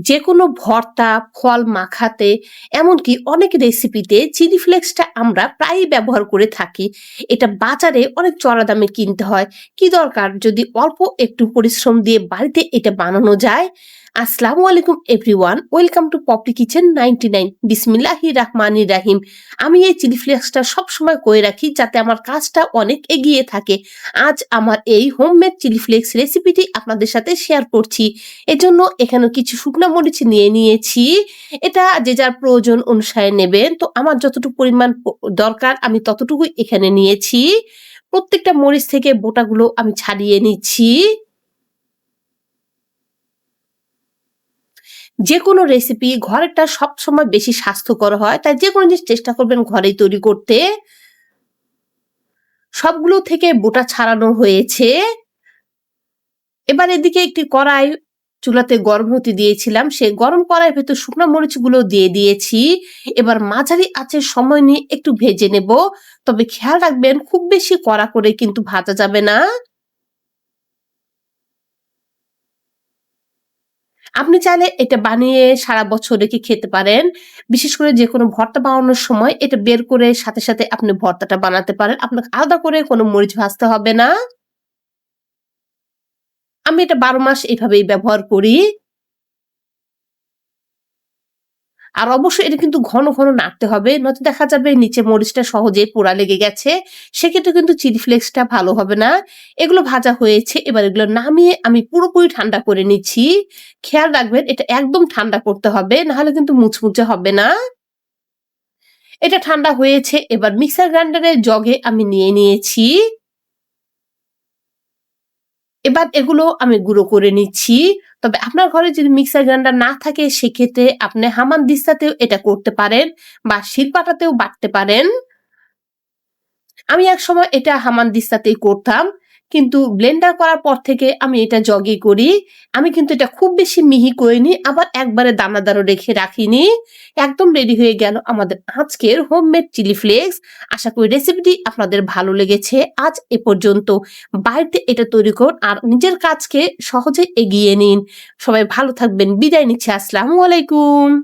যে কোনো ভর্তা, ফল মাখাতে এমনকি অনেক রেসিপিতে চিলি ফ্লেক্সটা আমরা প্রায়ই ব্যবহার করে থাকি। এটা বাজারে অনেক চড়া দামে কিনতে হয়। কি দরকার যদি অল্প একটু পরিশ্রম দিয়ে বাড়িতে এটা বানানো যায়? আসসালামু আলাইকুম everyone welcome to Poppy kitchen ninety 99 বিসমিল্লাহির রাহমানির রাহিম আমি এই চিলি ফ্লেক্সটা সবসময় করে রাখি যাতে আমার কাজটা অনেক এগিয়ে থাকে। আজ আমার এই হোমমেড চিলি ফ্লেক্স রেসিপিটি আপনাদের সাথে শেয়ার করছি। এজন্য এখানে কিছু শুকনো মরিচ নিয়ে নিয়েছি। এটা যে যার প্রয়োজন অনুসারে নেবেন। তো আমার যতটুকু পরিমাণ দরকার আমি ততটুকুই এখানে নিয়েছি। প্রত্যেকটা মরিচ থেকে বোটাগুলো আমি ছাড়িয়ে নিচ্ছি। যে কোনো রেসিপি ঘরেরটা সবসময় বেশি স্বাস্থ্যকর হয়, তাই যে কোনো জিনিস চেষ্টা করবেন ঘরেই তৈরি করতে। সবগুলো থেকে বোটা ছাড়ানো হয়েছে। এবার এদিকে একটি কড়াই চুলাতে গরম হতে দিয়েছিলাম, সেই গরম কড়াই ভেতর শুকনো মরিচগুলো দিয়ে দিয়েছি। এবার মাঝারি আঁচের সময় নিয়ে একটু ভেজে নেব, তবে খেয়াল রাখবেন খুব বেশি কড়া করে কিন্তু ভাজা যাবে না। আপনি চাইলে এটা বানিয়ে সারা বছর রেখে খেতে পারেন। বিশেষ করে যে কোনো ভর্তা বানানোর সময় এটা বের করে সাথে সাথে আপনি ভর্তাটা বানাতে পারেন। আপনাকে আলাদা করে কোনো মরিচ ভাজতে হবে না। আমি এটা বারো মাস এভাবেই ব্যবহার করি। আর অবশ্যই এটা কিন্তু ঘন ঘন নাড়তে হবে, নয়তো দেখা যাবে নিচে মরিচটা সহজে পোড়া লেগে গেছে। সেক্ষেত্রে কিন্তু চিলি ফ্লেক্সটা ভালো হবে না। এগুলো ভাজা হয়েছে, এবার এগুলো নামিয়ে আমি পুরোপুরি ঠান্ডা করে নিচ্ছি। খেয়াল রাখবেন, এটা একদম ঠান্ডা করতে হবে, নাহলে কিন্তু মুচমুচে হবে না। এটা ঠান্ডা হয়েছে, এবার মিক্সার গ্রাইন্ডারের জগে আমি নিয়ে নিয়েছি। এবার এগুলো আমি গুঁড়ো করে নিচ্ছি। তবে আপনার ঘরে যদি মিক্সার গ্রাইন্ডার না থাকে, সেক্ষেত্রে আপনি হামান দিস্তাতেও এটা করতে পারেন বা শিলপাটাতেও বাটতে পারেন। আমি এক সময় এটা হামান দিস্তাতেই করতাম। কিন্তু ব্লেন্ডার করার পর থেকে আমি এটা জগে করি। আমি কিন্তু এটা খুব বেশি মিহি করিনি, আবার একবারে দানাদারও রেখে রাখিনি। একদম রেডি হয়ে গেল আমাদের আজকের হোমমেড চিলি ফ্লেক্স আশা করি রেসিপিটি আপনাদের ভালো লেগেছে। আজ এ পর্যন্ত। বাড়িতে এটা তৈরি করুন আর নিজের কাজকে সহজে এগিয়ে নিন। সবাই ভালো থাকবেন। বিদায় নিচ্ছি। আসসালামু আলাইকুম।